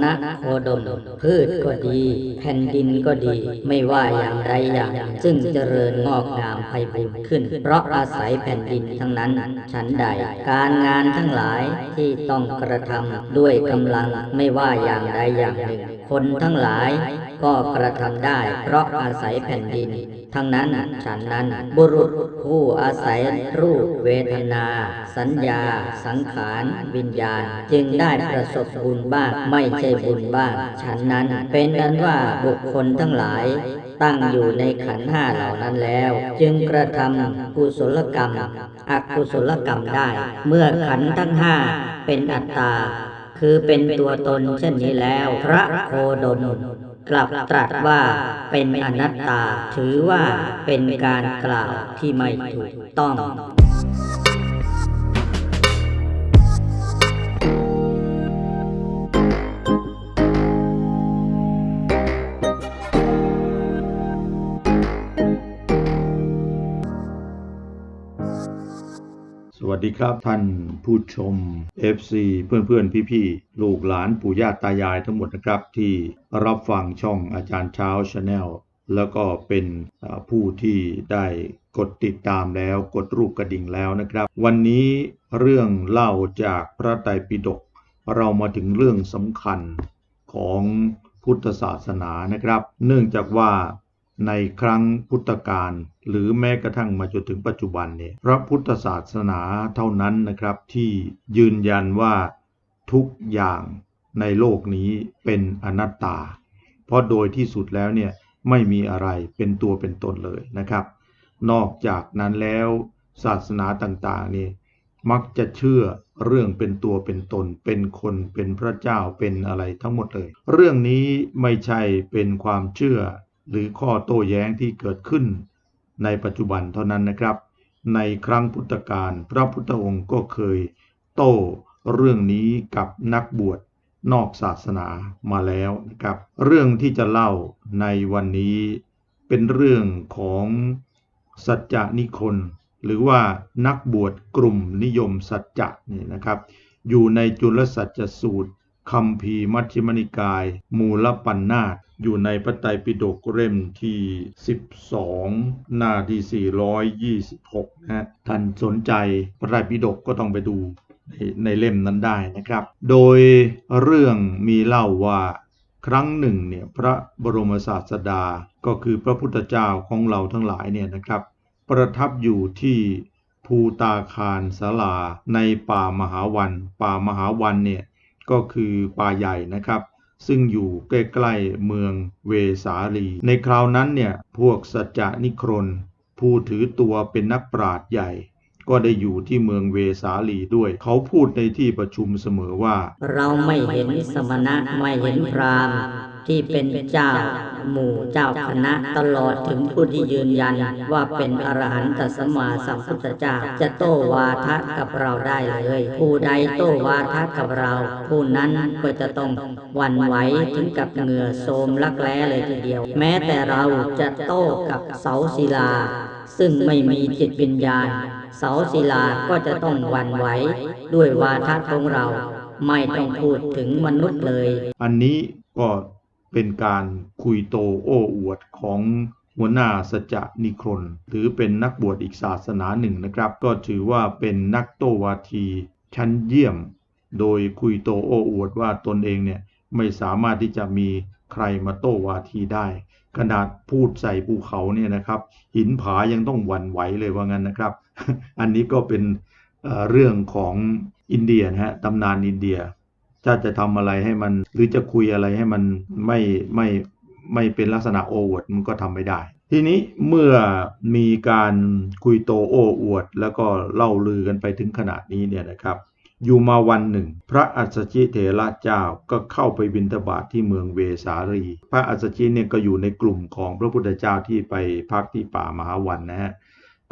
สมณะโคดม พืชก็ดี แผ่นดินก็ดี ไม่ว่าอย่างใดอย่างหนึ่งซึ่งเจริญงอกงามไพบูรย์ขึ้น เพราะอาศัยแผ่นดินทั้งนั้นฉันใด การงานทั้งหลายที่ต้องกระทำด้วยกำลังไม่ว่าอย่างใดอย่างหนึ่ง คนทั้งหลายก็กระทำได้ เพราะอาศัยแผ่นดิน ทั้งนั้นฉันนั้น บุรุษผู้อาศัยรูปเวทนา สัญญา สังขาร วิญญาณ จึงได้ประสบบุญบ้างไม่ใช่บุญบ้างฉันนั้นเป็นนั้นว่าบุคคลทั้งหลายตั้งอยู่ในขันห้าเหล่านั้นแล้ว จึงกระทำกุศลกรรม อกุศลกรรมได้ เมื่อขันทั้งห้าเป็นอัตตา คือเป็นตัวตนเช่นนี้แล้ว พระโคดม กลับตรัสว่าเป็นอนัตตา ถือว่าเป็นการกล่าวที่ไม่ถูกต้อง วัสดีครับท่านผู้ชม FC เพื่อนเพื่อนพี่พี่ๆ ลูกหลานปู่ย่าตายายทั้งหมดนะครับที่รับฟังช่องอาจารย์เช้าชาแนลแล้วก็เป็นผู้ที่ได้กดติดตามแล้วกดรูปกระดิ่งแล้วนะครับ วันนี้เรื่องเล่าจากพระไตรปิฎกเรามาถึงเรื่องสำคัญของพุทธศาสนานะครับ เนื่องจากว่า ในครั้งพุทธกาลหรือแม้กระทั่งมาจนถึงปัจจุบันเนี่ยพระพุทธศาสนาเท่านั้นนะครับที่ยืนยันว่าทุกอย่างในโลกนี้เป็นอนัตตา เพราะโดยที่สุดแล้วเนี่ยไม่มีอะไรเป็นตัวเป็นตนเลยนะครับ นอกจากนั้นแล้วศาสนาต่างๆนี่มักจะเชื่อเรื่องเป็นตัวเป็นตน เป็นคนเป็นพระเจ้าเป็นอะไรทั้งหมดเลย เรื่องนี้ไม่ใช่เป็นความเชื่อ หรือข้อโต้แย้งที่เกิดขึ้น ในปัจจุบันเท่านั้นนะครับ ในครั้งพุทธกาลพระพุทธองค์ก็เคย โต้เรื่องนี้กับนักบวชนอกศาสนามาแล้วนะครับ เรื่องที่จะเล่าในวันนี้เป็นเรื่องของสัจจนิคน หรือว่านักบวชกลุ่มนิยมสัจจะนี่นะครับ อยู่ในจุลสัจจสูตรคำพีมัชฌิมนิกาย มูลปัญนาต อยู่ในพระไตรปิฎกเล่มที่ 12 หน้าที่ 426 นะฮะท่านสนใจพระไตรปิฎกก็ต้องไปดูในในเล่มนั้นได้นะครับ โดยเรื่องมีเล่าว่าครั้งหนึ่งเนี่ยพระบรมศาสดาก็คือพระพุทธเจ้าของเราทั้งหลายเนี่ยนะครับ ประทับอยู่ที่ภูตาคารสาลาในป่ามหาวัน ป่ามหาวันเนี่ยก็คือป่าใหญ่นะครับ ซึ่งอยู่ใกล้ๆเมืองเวสาลี ในคราวนั้นเนี่ยพวกสัจจนิครน ผู้ถือตัวเป็นนักปราชญ์ใหญ่ ก็ได้อยู่ที่เมืองเวสาลีด้วย เขาพูดในที่ประชุมเสมอว่า เราไม่เห็นสมณะไม่เห็นพราหมณ์ ที่เป็นเจ้าหมู่เจ้าคณะตลอดถึงผู้ที่ยืนยันว่าเป็นอรหันตสมมาสัมพุทธเจ้าจะโต้วาทะกับเราได้เลย ผู้ใดโต้วาทะกับเรา ผู้นั้นก็จะต้องวันไหวถึงกับเหงื่อโทมลักแร้เลยทีเดียว แม้แต่เราจะโต้กับเสาศิลา ซึ่งไม่มีจิตวิญญาณ เสาศิลาก็จะต้องวันไหวด้วยวาทะของเรา ไม่ต้องพูดถึงมนุษย์เลย อันนี้ก็ เป็นการคุยโตโอ้อวดของหัวหน้าสัจนิครนถือเป็นนักบวชอีกศาสนาหนึ่งนะครับ ก็ถือว่าเป็นนักโตวาที ชั้นเยี่ยม โดยคุยโตโอ้อวดว่าตนเองเนี่ยไม่สามารถที่จะมีใครมาโต้วาทีได้ ขนาดพูดใส่ภูเขาเนี่ยนะครับ หินผายังต้องหวั่นไหวเลยว่างั้นนะครับ อันนี้ก็เป็นเอ่อเรื่องของอินเดียนะฮะตำนานอินเดีย ถ้าจะทำอะไรให้มัน หรือจะคุยอะไรให้มันไม่ไม่ไม่เป็นลักษณะโอวดมันก็ทำไม่ได้ ทีนี้เมื่อมีการคุยโตโอ้อวด แล้วก็เล่าลือกันไปถึงขนาดนี้เนี่ยนะครับ อยู่มาวันหนึ่ง พระอัสสชิเถระเจ้าก็เข้าไปบิณฑบาตทที่เมืองเวสาลี พระอัสสชิเนี่ยก็อยู่ในกลุ่มของพระพุทธเจ้าที่ไปพักที่ป่ามหาวันนะฮะ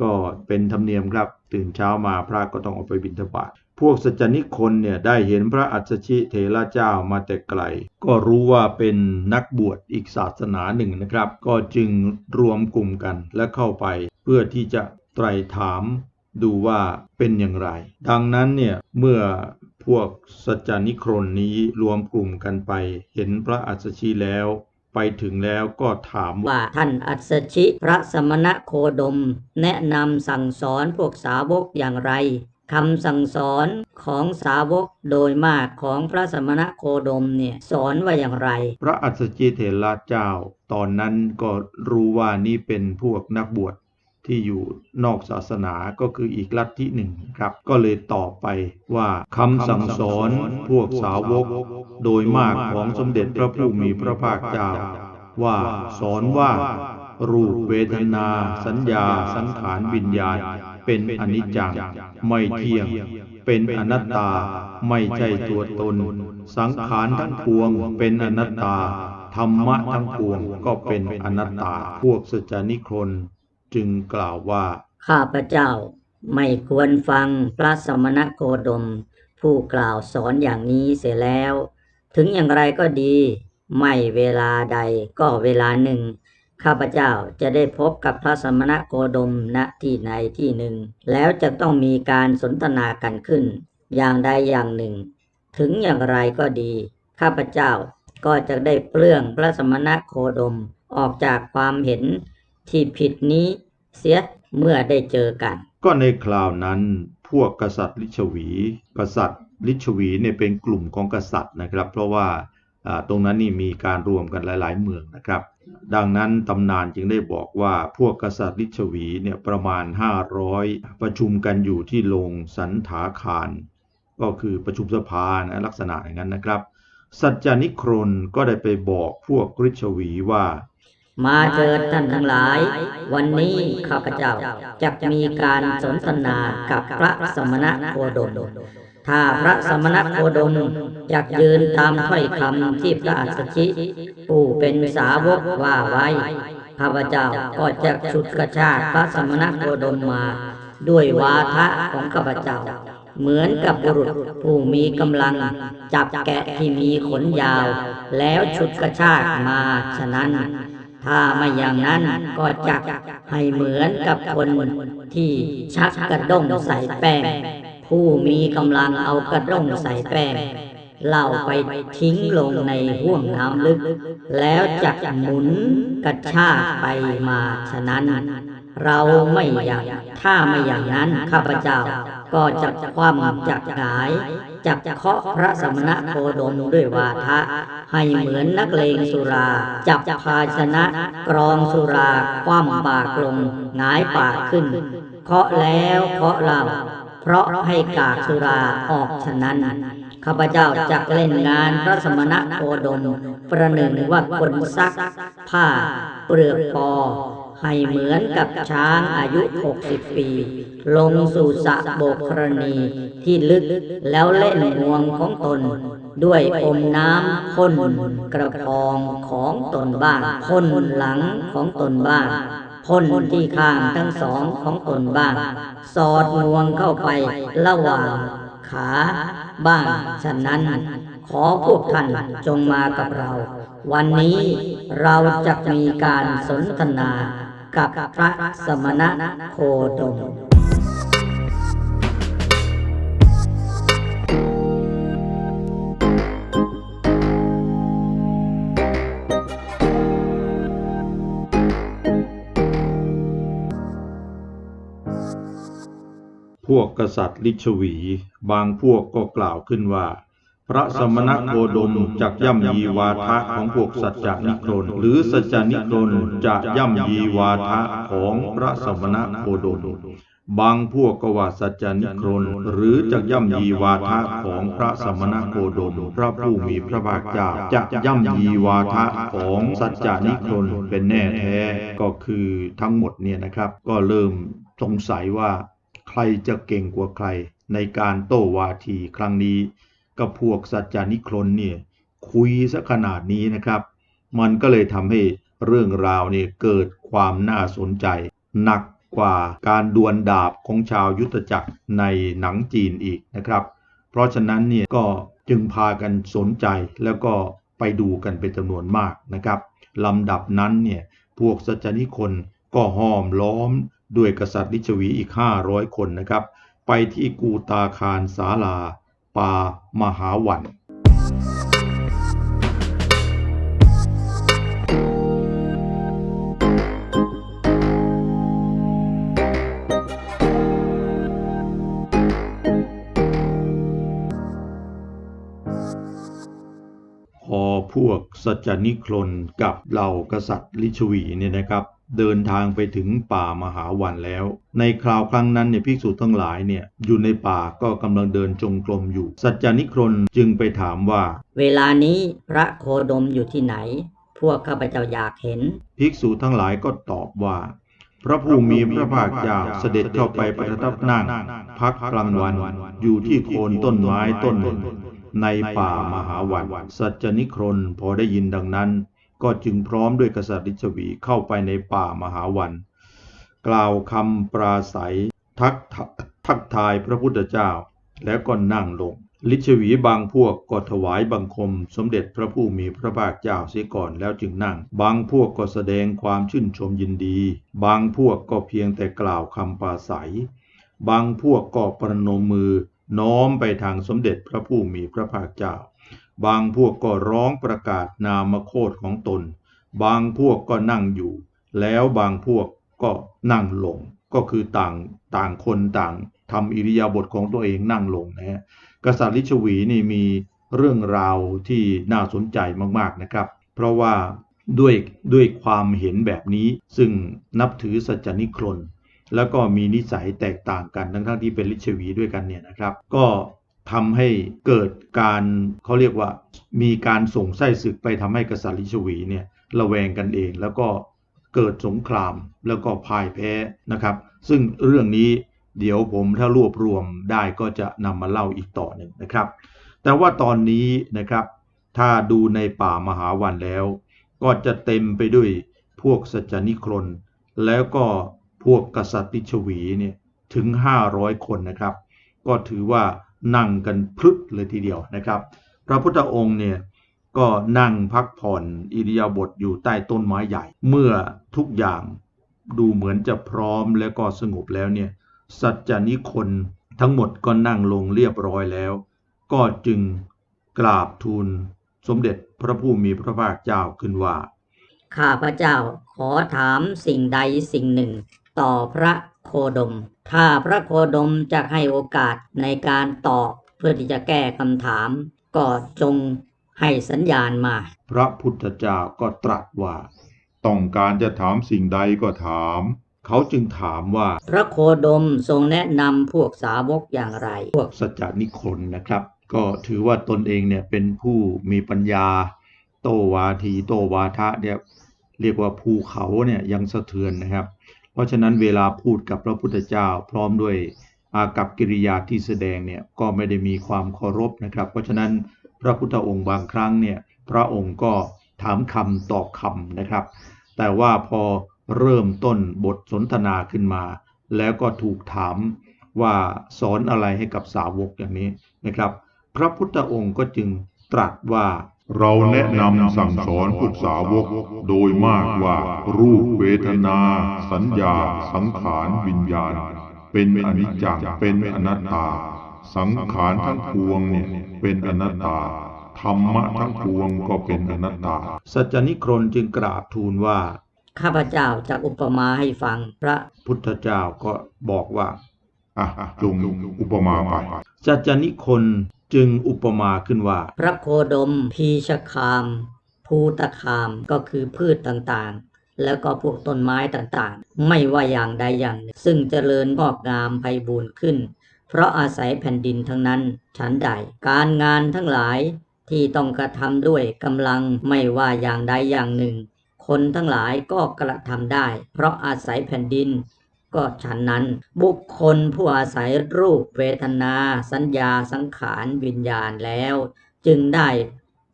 ก็เป็นธรรมเนียมครับตื่นเช้ามาพระก็ต้องออกไปบิณฑบาต พวกสัจจนิคนเนี่ยได้เห็นพระอัสสชิเถระเจ้ามาแต่ไกล ก็รู้ว่าเป็นนักบวชอีกศาสนาหนึ่งนะครับ ก็จึงรวมกลุ่มกันและเข้าไป เพื่อที่จะไตรถามดูว่าเป็นอย่างไร ดังนั้นเนี่ยเมื่อพวกสัจจนิครนนี้รวมกลุ่มกันไป เห็นพระอัสสชิแล้วไปถึงแล้วก็ถามว่าว่าท่านอัศชิ พระสมณะโคดม แนะนำสั่งสอนพวกสาวกอย่างไร คำสั่งสอนของสาวกโดยมากของพระสมณะโคดมเนี่ยสอนว่าอย่างไร พระอัสสชิเถระเจ้า ตอนนั้นก็รู้ว่านี่เป็นพวกนักบวชที่อยู่นอกศาสนาก็คืออีกลัทธิหนึ่งครับ ก็เลยตอบไปว่าคำสั่งสอนพวกสาวก โดยมากของสมเด็จพระผู้มีพระภาคเจ้า ว่าสอนว่ารูปเวทนา สัญญา สังขารวิญญาณ เป็นอนิจจัง ไม่เที่ยง เป็นอนัตตา ไม่ใช่ตัวตน สังขารทั้งปวง เป็นอนัตตา ธรรมะทั้งปวงก็เป็นอนัตตา พวกสจจานิครนจึงกล่าวว่า ข้าพเจ้าไม่ควรฟังพระสมณโคดม ผู้กล่าวสอนอย่างนี้เสียแล้ว ถึงอย่างไรก็ดี ไม่เวลาใดก็เวลาหนึ่ง ข้าพเจ้าจะได้พบกับพระสมณโคดมณที่ใดที่หนึ่ง แล้วจะต้องมีการสนทนากันขึ้น อย่างใดอย่างหนึ่ง ถึงอย่างไรก็ดี ข้าพเจ้าก็จะได้เปลื้องพระสมณโคดมออกจากความเห็นที่ผิดนี้เสียเมื่อได้เจอกัน ก็ในคราวนั้นพวกกษัตริย์ลิชวี กษัตริย์ลิชวีเนี่ยเป็นกลุ่มของกษัตริย์นะครับ เพราะว่าอ่า ตรงนั้นนี่มีการรวมกันหลาย ๆ เมืองนะครับ ดังนั้นตำนานจึงได้บอกว่าพวกกษัตริย์ลิชวีเนี่ยประมาณ 500 ประชุมกันอยู่ที่โรงสันถาคาร ก็คือประชุมสภานะลักษณะอย่างนั้นนะครับ สัจจานิครนก็ได้ไปบอกพวกริชวีว่า มาเถิดท่านทั้งหลาย วันนี้ข้าพเจ้าจะมีการสนทนากับพระสมณะโคดม ถ้าพระสมณโคดมอยากยืนตามถ้อยคำที่พระอัสชิผู้เป็นสาวกว่าไว้ข้าพเจ้าก็จะฉุดกระชากพระสมณโคดมมา ด้วยวาทะของข้าพเจ้า เหมือนกับบุรุษผู้มีกำลัง จับแกะที่มีขนยาว แล้วฉุดกระชากมาฉะนั้นถ้าไม่อย่างนั้นก็จักให้เหมือนกับคนที่ชักกระด้งใส่แป้ง ผู้มีกำลังเอากระด้งใส่แป้งเหล่าไปทิ้งลงในห้วงน้ำลึก แล้วจักหมุนกระชากไปมาฉะนั้น เราไม่อยากถ้าไม่อย่างนั้นข้าพเจ้าก็จะคว่ำจักหายจักเคาะพระสมณโคดมด้วยวาทะ ให้เหมือนนักเลงสุรา จับภาชนะกรองสุรา คว่ำปากลงหงายปากขึ้น เคาะแล้วเคาะเล่า เพราะให้กากสุราออกฉะนั้นข้าพเจ้าจะเล่นงานพระสมณโคดม ประหนึ่งว่าคนซัก ผ้าเปลือกปอ ให้เหมือนกับช้างอายุ 60 ปี ลงสู่สระโบกธรณีที่ลึกแล้วเล่นงวงของตน ด้วยอมน้ำพ่นกระพองของตนบ้างพ่นหลังของตนบ้าง พ่นที่ข้างทั้งสองของตนบ้าง สอดงวงเข้าไประหว่างขาบ้าง ฉะนั้น ขอพวกท่านจงมากับเรา วันนี้เราจะมีการสนทนากับพระสมณะโคดม พวกกษัตริย์ลิชวี บางพวกก็กล่าวขึ้นว่า พระสมณโคดมจักย่ำยีวาทะของพวกสัจจนิครนหรือสัจจนิครนจะย่ำยีวาทะของพระสมณโคดมบางพวกก็ว่าสัจจานิครนหรือจะย่ำยีวาทะของพระสมณโคดม พระผู้มีพระภาคเจ้าจะย่ำยีวาทะของสัจจานิครนเป็นแน่แท้ก็คือทั้งหมดเนี่ยนะครับ ก็เริ่มสงสัยว่า รจะเก่งกว่าใครในการโต้วาทีครั้งนี้ กับพวกสัจจานิครนเนี่ยคุยซะขนาดนี้นะครับ มันก็เลยทำให้เรื่องราวเนี่ยเกิดความน่าสนใจ หนักกว่าการดวลดาบของชาวยุทธจักรในหนังจีนอีกนะครับ เพราะฉะนั้นเนี่ยก็จึงพากันสนใจแล้วก็ไปดูกันเป็นจำนวนมากนะครับลำดับนั้นเนี่ยพวกสัจจานิครก็ห้อมล้อม ด้วยกษัตริย์ลิชวีอีก 500 คนนะครับ ไปที่กูตาคารศาลาป่ามหาวัน พอพวกสัจจนิครนกับเหล่ากษัตริย์ลิชวีเนี่ยนะครับ เดินทางไปถึงป่ามหาวันแล้ว ในคราวครั้งนั้นเนี่ยภิกษุทั้งหลายเนี่ยอยู่ในป่าก็กำลังเดินจงกรมอยู่ สัจจนิครนจึงไปถามว่า เวลานี้พระโคดมอยู่ที่ไหน พวกข้าพเจ้าอยากเห็น ภิกษุทั้งหลายก็ตอบว่า พระผู้มีพระภาคเจ้าเสด็จเข้าไปประทับนั่ง พักกลางวันอยู่ที่โคนต้นไม้ต้นหนึ่งในป่ามหาวันสัจจนิครนพอได้ยินดังนั้น ก็จึงพร้อมด้วยกษัตริย์ลิชวีเข้าไปในป่ามหาวัน กล่าวคำปราศัยทักทักทายพระพุทธเจ้า แล้วก็นั่งลง ลิชวีบางพวกก็ถวายบังคม สมเด็จพระผู้มีพระภาคเจ้าเสียก่อนแล้วจึงนั่ง บางพวกก็แสดงความชื่นชมยินดี บางพวกก็เพียงแต่กล่าวคำปราศัย บางพวกก็ประนมมือน้อมไปทางสมเด็จพระผู้มีพระภาคเจ้า บางพวกก็ร้องประกาศนามโคดของตน บางพวกก็นั่งอยู่ แล้วบางพวกก็นั่งลง ก็คือต่างต่างคนต่างทำอิริยาบถของตัวเองนั่งลงนะฮะ กษัตริย์ลิชวีนี่มีเรื่องราวที่น่าสนใจมากๆนะครับ เพราะว่าด้วยด้วยความเห็นแบบนี้ซึ่งนับถือสัจจนิครนแล้วก็มีนิสัยแตกต่างกันทั้งๆที่เป็นลิชวีด้วยกันเนี่ยนะครับ ก็ ทำให้เกิดการเขาเรียกว่ามีการส่งไส้ศึกไปทำให้กษัตริย์ลิชวีเนี่ยระแวงกันเองแล้วก็เกิดสงครามแล้วก็พ่ายแพ้นะครับ ซึ่งเรื่องนี้เดี๋ยวผมถ้ารวบรวมได้ก็จะนำมาเล่าอีกต่อหนึ่งนะครับ แต่ว่าตอนนี้นะครับ ถ้าดูในป่ามหาวันแล้ว ก็จะเต็มไปด้วยพวกสัจจนิครนแล้วก็พวกกษัตริย์ลิชวีเนี่ยถึง 500 คนนะครับ ก็ถือว่า นั่งกันพรึดเลยทีเดียวนะครับ พระพุทธองค์เนี่ยก็นั่งพักผ่อนอิริยาบถอยู่ใต้ต้นไม้ใหญ่ เมื่อทุกอย่างดูเหมือนจะพร้อมแล้วก็สงบแล้วเนี่ยสัจจานิคนทั้งหมดก็นั่งลงเรียบร้อยแล้ว ก็จึงกราบทูลสมเด็จพระผู้มีพระภาคเจ้าขึ้นว่า ข้าพระเจ้าขอถามสิ่งใดสิ่งหนึ่ง ต่อพระ โคดม ถ้าพระโคดมจะให้โอกาสในการตอบเพื่อที่จะแก้คำถาม ก็จงให้สัญญาณมา พระพุทธเจ้าก็ตรัสว่า ต้องการจะถามสิ่งใดก็ถาม เขาจึงถามว่า พระโคดมทรงแนะนำพวกสาวกอย่างไร พวกสัจจานิคนนะครับ ก็ถือว่าตนเองเนี่ยเป็นผู้มีปัญญา โตวาทีโตวาทะเนี่ยเรียกว่าภูเขาเนี่ยยังสะเทือนนะครับเพ ราะฉะนั้นเวลาพูดกับพระพุทธเจ้า พร้อมด้วยอากับกิริยาที่แสดงเนี่ยก็ไม่ได้มีความเคารพนะครับ เพราะฉะนั้นพระพุทธองค์บางครั้งเนี่ยพระองค์ก็ถามคำตอบคำนะครับ แต่ว่าพอเริ่มต้นบทสนทนาขึ้นมา แล้วก็ถูกถามว่าสอนอะไรให้กับสาวกอย่างนี้นะครับ พระพุทธองค์ก็จึงตรัสว่า เราแนะนำสั่งสอนพวกสาวกโดยมากว่ารูปเวทนา สัญญา สังขารวิญญาณ เป็นอนิจจังเป็นอนัตตา สังขารทั้งปวงเนี่ยเป็นอนัตตาธรรมะทั้งปวงก็เป็นอนัตตา สัจจนิครนจึงกราบทูลว่า ข้าพเจ้าจะอุปมาให้ฟังพระพุทธเจ้าก็บอกว่าอะจงอุปมาไปสัจจนิคน จึงอุปมาขึ้นว่า พระโคดม พีชคาม ภูตคามก็คือพืชต่างๆ แล้วก็พวกต้นไม้ต่างๆ ไม่ว่าอย่างใดอย่างหนึ่งซึ่งเจริญงอกงามไพบูรณ์ขึ้น เพราะอาศัยแผ่นดินทั้งนั้นฉันใด การงานทั้งหลายที่ต้องกระทำด้วยกำลังไม่ว่าอย่างใดอย่างหนึ่ง คนทั้งหลายก็กระทำได้ เพราะอาศัยแผ่นดิน ก็ฉันนั้น บุคคลผู้อาศัยรูปเวทนา สัญญาสังขารวิญญาณแล้ว จึงได้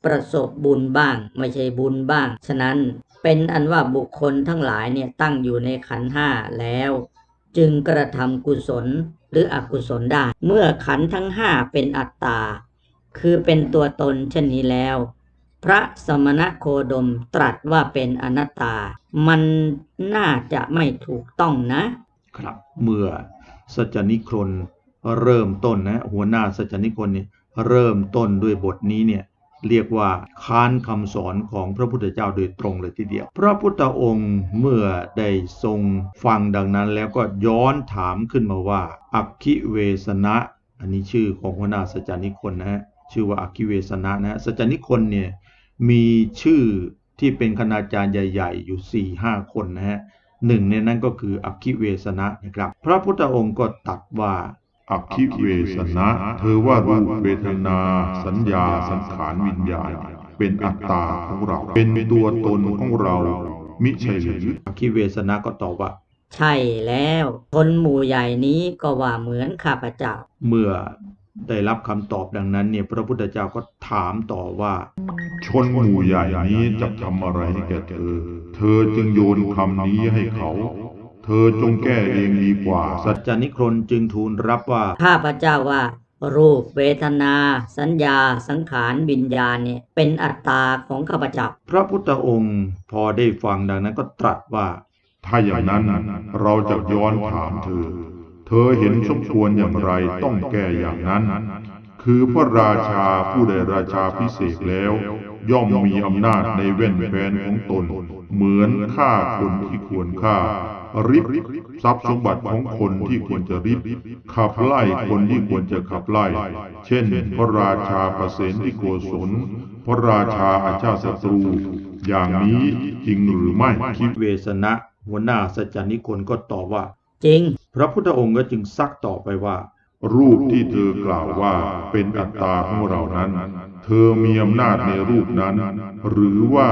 ประสบบุญบ้าง ไม่ใช่บุญบ้าง ฉะนั้นเป็นอันว่าบุคคลทั้งหลายเนี่ยตั้งอยู่ในขันห้าแล้ว จึงกระทำกุศลหรืออกุศลได้ เมื่อขันทั้งห้าเป็นอัตตา คือเป็นตัวตนเช่นนี้แล้ว พระสมณโคดมตรัสว่าเป็นอนัตตา มันน่าจะไม่ถูกต้องนะ ครับ เมื่อสัจนิครนเริ่มต้นนะหัวหน้าสัจนิครนเนี่ยเริ่มต้นด้วยบทนี้เนี่ยเรียกว่าค้านคำสอนของพระพุทธเจ้าโดยตรงเลยทีเดียว พระพุทธองค์เมื่อได้ทรงฟังดังนั้นแล้วก็ย้อนถามขึ้นมาว่า อักขิเวสนะ อันนี้ชื่อของหัวหน้าสัจนิคนนะฮะชื่อว่าอักขิเวสนะนะฮะสัจนิคนเนี่ยมีชื่อที่เป็นคณาจารย์ใหญ่ ๆ อยู่4ี่ห้าคนนะฮะ หนึ่งในนั้นก็คืออักขิเวสนะนะครับ พระพุทธองค์ก็ตรัสว่าอักขิเวสนะเธอว่ารูปเวทนา สัญญาสังขารวิญญาณ เป็นอัตตาของเรา เป็นตัวตนของเรามิใช่หรืออักขิเวสนะก็ตอบว่าใช่แล้วคนหมู่ใหญ่นี้ก็ว่าเหมือนข้าพเจ้า เมื่อ ได้รับคำตอบดังนั้นเนี่ยพระพุทธเจ้าก็ถามต่อว่า ชนหมู่ใหญ่นี้จะทำอะไรให้แก่เธอ เธอจึงโยนคำนี้ให้เขา เธอจงแก้เองดีกว่า สัจจานิครนจึงทูลรับว่า ข้าพเจ้าว่า รูปเวทนา สัญญา สังขารวิญญาณเนี่ยเป็นอัตตาของข้าพเจ้า พระพุทธองค์พอได้ฟังดังนั้นก็ตรัสว่า ถ้าอย่างนั้นเราจะย้อนถามเธอเธ อเห็นสมควรอย่างไรต้องแก้อย่างนั้น คือพระราชาผู้ได้ราชาพิเศษแล้ว ย่อมมีอำนาจในแว่นแคว้นของตน เหมือนฆ่าคนที่ควรฆ่า ริบทรัพย์สมบัติของคนที่ควรจะริบ ขับไล่คนที่ควรจะขับไล่ เช่น พระราชาประเสนที่โกศลพระราชาอาชาศัตรู อย่างนี้จริงหรือไม่คิดเวสนะหัวหน้าสัจจานิคนก็ตอบว่า จริง พระพุทธองค์ก็จึงซักต่อไปว่า รูปที่เธอกล่าวว่าเป็นอัตตาของเรานั้น เธอมีอำนาจในรูปนั้น หรือว่า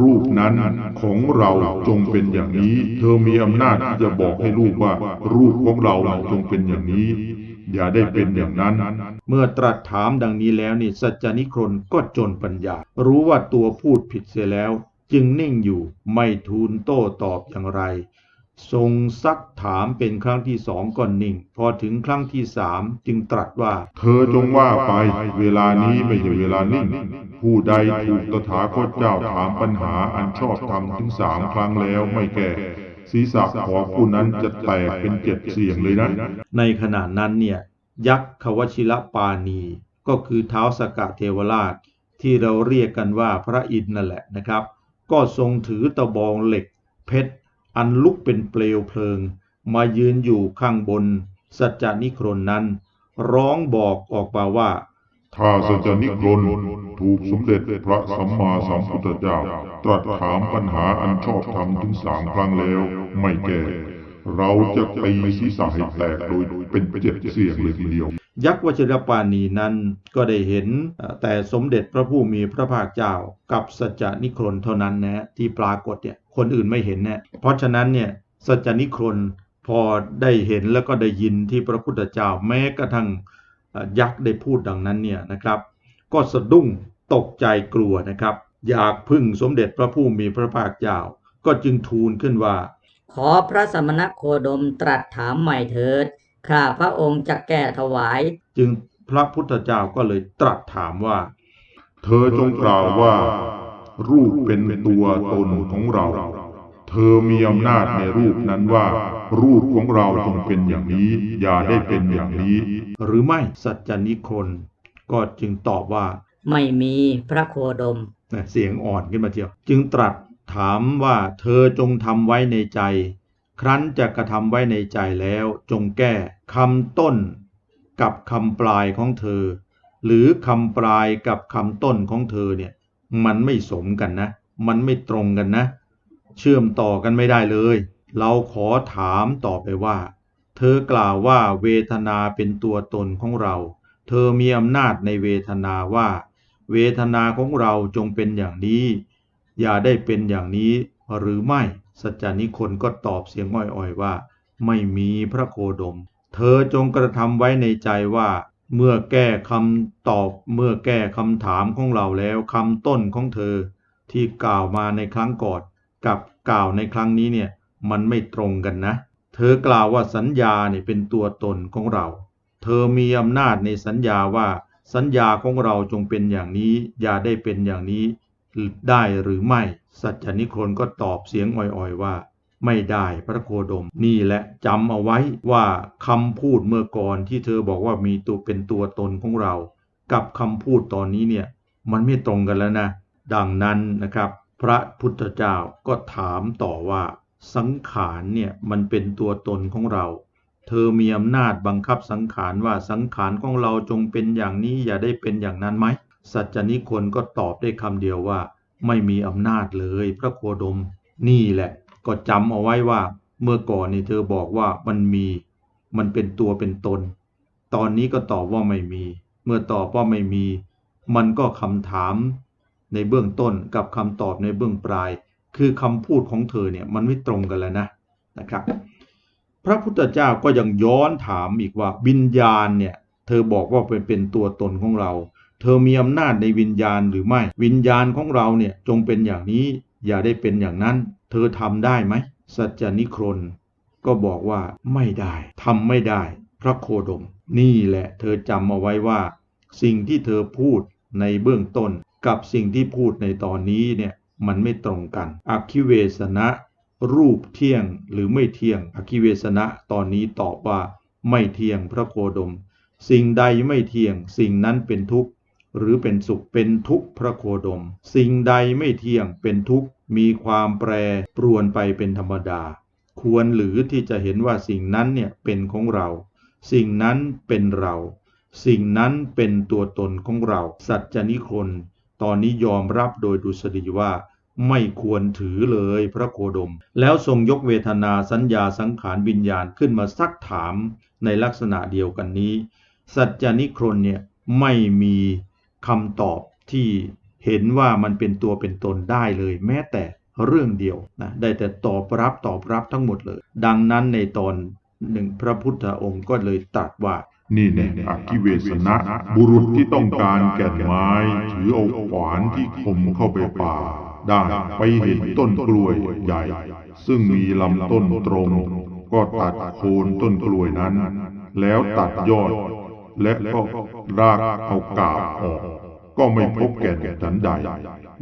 รูปนั้นของเราจงเป็นอย่างนี้ เธอมีอำนาจที่จะบอกให้รูปว่า รูปของเราจงเป็นอย่างนี้ อย่าได้เป็นอย่างนั้น เมื่อตรัสถามดังนี้แล้วนี่สัจจานิครนก็จนปัญญา รู้ว่าตัวพูดผิดเสียแล้ว จึงนิ่งอยู่ไม่ทูลโต้ตอบอย่างไร ทรงซักถามเป็นครั้งที่สองก็นิ่ง พอถึงครั้งที่สามจึงตรัสว่า เธอจงว่าไป เวลานี้ไม่ใช่เวลานิ่ง ผู้ใดถูกตถาคตเจ้าถามปัญหาอันชอบธรรมถึงสามครั้งแล้วไม่แก้ศีรษะของผู้นั้นจะแตกเป็นเจ็ดเสียงเลยนะ ในขณะนั้นเนี่ย ยักษ์ขวชิระปานีก็คือเท้าวสกะเทวราช ที่เราเรียกกันว่าพระอินทร์นั่นแหละนะครับ ก็ทรงถือตะบองเหล็กเพชร อันลุกเป็นเปลวเพลิง มายืนอยู่ข้างบน สัจจานิครนนั้น ร้องบอกออกมาว่า ถ้าสัจจนิกรนถูกสมเด็จพระสัมมาสัมพุทธเจ้า ตรัสถามปัญหาอันชอบธรรมถึงสามครั้งแล้ว ไม่แก้เราจะตีศีรษะให้แตกโดยเป็นเจ็ดเสียงเลยทีเดียว ยักษ์วชิรปานีนั้นก็ได้เห็นแต่สมเด็จพระผู้มีพระภาคเจ้ากับสัจจนิครนเท่านั้นนะที่ปรากฏเนี่ยคนอื่นไม่เห็นเนี่ยเพราะฉะนั้นเนี่ยสัจจนิครนพอได้เห็นแล้วก็ได้ยินที่พระพุทธเจ้าแม้กระทั่งยักษ์ได้พูดดังนั้นเนี่ยนะครับ ก็สะดุ้งตกใจกลัวนะครับ อยากพึ่งสมเด็จพระผู้มีพระภาคเจ้า ก็จึงทูลขึ้นว่า ขอพระสมณโคดมตรัสถามใหม่เถิด ข้าพระองค์จะแก้ถวาย จึงพระพุทธเจ้าก็เลยตรัสถามว่า เธอจงกล่าวว่า รูปเป็นตัวตนของเรา เธอมีอำนาจในรูปนั้นว่า รูปของเราจงเป็นอย่างนี้ อย่าได้เป็นอย่างนี้ หรือไม่สัจจานิครนก็จึงตอบว่า ไม่มีพระโคดมนะเสียงอ่อนขึ้นมาเทียว จึงตรัสถามว่าเธอจงทำไว้ในใจ ครั้นจะกระทำไว้ในใจแล้วจงแก้คำต้นกับคำปลายของเธอ หรือคำปลายกับคำต้นของเธอเนี่ยมันไม่สมกันนะ มันไม่ตรงกันนะ เชื่อมต่อกันไม่ได้เลย เราขอถามต่อไปว่า เธอกล่าวว่าเวทนาเป็นตัวตนของเรา เธอมีอำนาจในเวทนาว่า เวทนาของเราจงเป็นอย่างนี้ อย่าได้เป็นอย่างนี้หรือไม่ สัจจานิคนก็ตอบเสียงอ่อยๆว่า ไม่มีพระโคดม เธอจงกระทำไว้ในใจว่า เมื่อแก้คำตอบเมื่อแก้คำถามของเราแล้วคำต้นของเธอ ที่กล่าวมาในครั้งก่อนกับกล่าวในครั้งนี้เนี่ยมันไม่ตรงกันนะ เธอกล่าวว่าสัญญาเนี่ยเป็นตัวตนของเรา เธอมีอำนาจในสัญญาว่าสัญญาของเราจงเป็นอย่างนี้ อย่าได้เป็นอย่างนี้ ได้หรือไม่ สัจจนิครนก็ตอบเสียงอ่อยๆว่า ไม่ได้พระโคดม นี่แหละจำเอาไว้ว่าคำพูดเมื่อก่อนที่เธอบอกว่ามีตัวเป็นตัวตนของเรา กับคำพูดตอนนี้เนี่ย มันไม่ตรงกันแล้วนะ ดังนั้นนะครับ พระพุทธเจ้าก็ถามต่อว่า สังขารเนี่ยมันเป็นตัวตนของเราเธอมีอำนาจบังคับสังขารว่าสังขารของเราจงเป็นอย่างนี้อย่าได้เป็นอย่างนั้นไหม สัจจนิคนก็ตอบได้คำเดียวว่า ไม่มีอำนาจเลย พระโคดม นี่แหละ ก็จำเอาไว้ว่า เมื่อก่อนนี่เธอบอกว่ามันมี มันเป็นตัวเป็นตน ตอนนี้ก็ตอบว่าไม่มี เมื่อตอบว่าไม่มี มันก็คำถามในเบื้องต้นกับคำตอบในเบื้องปลาย คือคำพูดของเธอเนี่ยมันไม่ตรงกันแล้วนะนะครับ พระพุทธเจ้าก็ยังย้อนถามอีกว่าวิญญาณเนี่ย เธอบอกว่าเป็นเป็นตัวตนของเรา เธอมีอำนาจในวิญญาณหรือไม่ วิญญาณของเราเนี่ยจงเป็นอย่างนี้อย่าได้เป็นอย่างนั้น เธอทำได้ไหมสัจจนิครนก็บอกว่าไม่ได้ทำไม่ได้ พระโคดม นี่แหละ เธอจำเอาไว้ว่า สิ่งที่เธอพูดในเบื้องต้น กับสิ่งที่พูดในตอนนี้เนี่ยมันไม่ตรงกันอคิเวสนะรูปเที่ยงหรือไม่เที่ยงอคิเวสนะตอนนี้ตอบว่า ไม่เที่ยงพระโคดม สิ่งใดไม่เที่ยง สิ่งนั้นเป็นทุกข์ หรือเป็นสุขเป็นทุกข์พระโคดม สิ่งใดไม่เที่ยงเป็นทุกข์มีความแปรปรวนไปเป็นธรรมดา ควรหรือที่จะเห็นว่าสิ่งนั้นเนี่ยเป็นของเรา สิ่งนั้นเป็นเรา สิ่งนั้นเป็นตัวตนของเรา สัจจนิคน ตอนนี้ยอมรับโดยดุษฎีว่าไม่ควรถือเลยพระโคดม แล้วทรงยกเวทนาสัญญาสังขารวิญญาณขึ้นมาซักถามในลักษณะเดียวกันนี้ สัจจนิครนเนี่ยไม่มี คำตอบที่เห็นว่ามันเป็นตัวเป็นตนได้เลย แม้แต่เรื่องเดียวนะได้แต่ตอบรับตอบรับทั้งหมดเลย ดังนั้นในตอนหนึ่งพระพุทธองค์ก็เลยตรัสว่านี่แน่อคิเวสนะ บุรุษที่ต้องการแก่นไม้ ถือเอาขวานที่คมเข้าไปป่า ได้ไปเห็นต้นกล้วยใหญ่ ซึ่งมีลำต้นตรง ก็ตัดโคนต้นกล้วยนั้น แล้วตัดยอด และก็รากเอากาบออก ก็ไม่พบแก่นฉันใด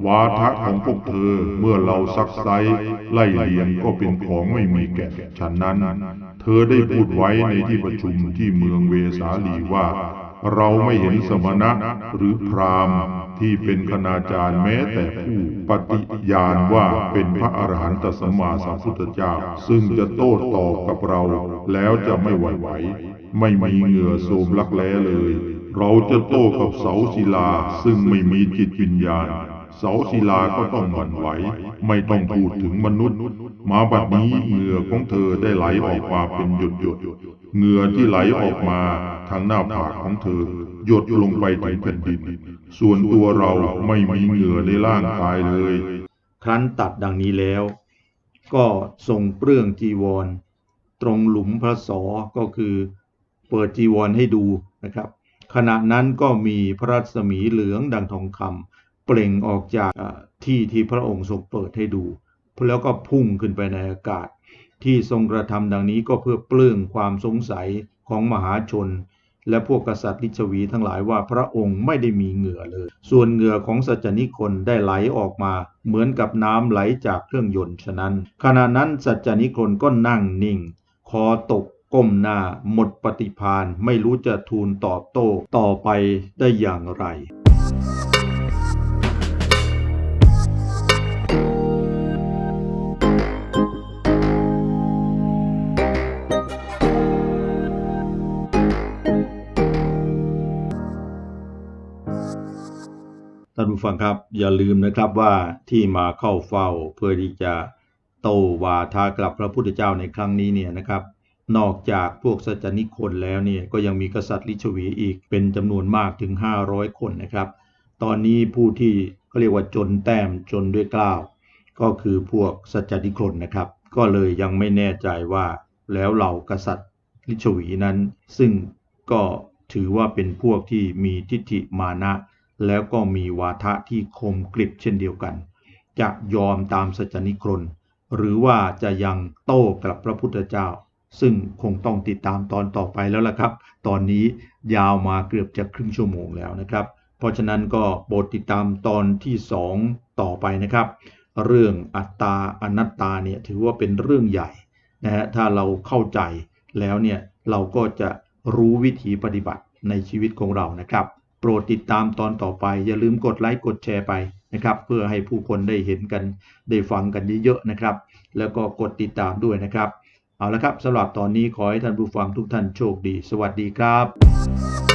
วาทะของพวกเธอเมื่อเราซักไซไล่เลียงก็เป็นของไม่มีแก่นฉันนั้น เธอได้พูดไว้ในที่ประชุมที่เมืองเวสาลีว่า เราไม่เห็นสมณะหรือพราหมณ์ที่เป็นคณาจารย์แม้แต่ผู้ปฏิญาณว่าเป็นพระอรหันตสัมมาสัมพุทธเจ้า ซึ่งจะโต้ตอบกับเราแล้วจะไม่หวั่นไหว ไม่มีเหงื่อโสมลักแล้เลย เราจะโต้กับเสาศิลาซึ่งไม่มีจิตวิญญาณ เสาศิลาก็ต้องหวั่นไหว ไม่ต้องพูดถึงมนุษย์ มาบัดนี้เหงื่อของเธอได้ไหลออกมาเป็นหยดหยดๆเหงื่อที่ไหลออกมาทางหน้าผากของเธอ หยดลงไปถึงแผ่นดิน ส่วนตัวเราไม่มีเหงื่อในร่างกายเลย ครั้นตัดดังนี้แล้ว ก็ทรงเปลื้องจีวร ตรงหลุมพระสอก็คือ เปิดจีวรให้ดูนะครับ ขณะนั้นก็มีพระรัศมีเหลืองดังทองคำเปล่งออกจากที่ที่พระองค์ทรงเปิดให้ดู แล้วก็พุ่งขึ้นไปในอากาศ ที่ทรงกระทำดังนี้ก็เพื่อเปลื้องความสงสัยของมหาชน และพวกกษัตริย์ลิชวีทั้งหลายว่าพระองค์ไม่ได้มีเหงื่อเลย ส่วนเหงื่อของสัจจนิคนได้ไหลออกมาเหมือนกับน้ำไหลจากเครื่องยนต์ฉะนั้น ขณะนั้นสัจจนิคนก็นั่งนิ่ง คอตก ก้มหน้าหมดปฏิพานไม่รู้จะทูลตอบโต้ต่อไปได้อย่างไรท่านผู้ฟังครับอย่าลืมนะครับว่าที่มาเข้าเฝ้าเพื่อที่จะโตวาทากลับพระพุทธเจ้าในครั้งนี้เนี่ยนะครับ นอกจากพวกสัจจนิคนแล้วเนี่ยก็ยังมีกษัตริย์ลิชวีอีกเป็นจำนวนมากถึง 500 คนนะครับ ตอนนี้ผู้ที่เขาเรียกว่าจนแต้มจนด้วยกล้าว ก็คือพวกสัจจนิคนนะครับ ก็เลยยังไม่แน่ใจว่าแล้วเหล่ากษัตริย์ลิชวีนั้น ซึ่งก็ถือว่าเป็นพวกที่มีทิฏฐิมานะ แล้วก็มีวาทะที่คมกริบเช่นเดียวกัน จะยอมตามสัจจนิครนหรือว่าจะยังโต้กลับพระพุทธเจ้า ซึ่งคงต้องติดตามตอนต่อไปแล้วล่ะครับ ตอนนี้ยาวมาเกือบจะครึ่งชั่วโมงแล้วนะครับ เพราะฉะนั้นก็โปรดติดตามตอนที่ 2 ต่อไปนะครับ เรื่องอัตตาอนัตตาเนี่ยถือว่าเป็นเรื่องใหญ่นะฮะถ้าเราเข้าใจแล้วเนี่ยเราก็จะรู้วิธีปฏิบัติในชีวิตของเรานะครับ โปรดติดตามตอนต่อไป อย่าลืมกดไลค์กดแชร์ไปนะครับ เพื่อให้ผู้คนได้เห็นกันได้ฟังกันเยอะๆนะครับ แล้วก็กดติดตามด้วยนะครับ เอาละครับสำหรับตอนนี้ขอให้ท่านผู้ฟังทุกท่านโชคดี สวัสดีครับ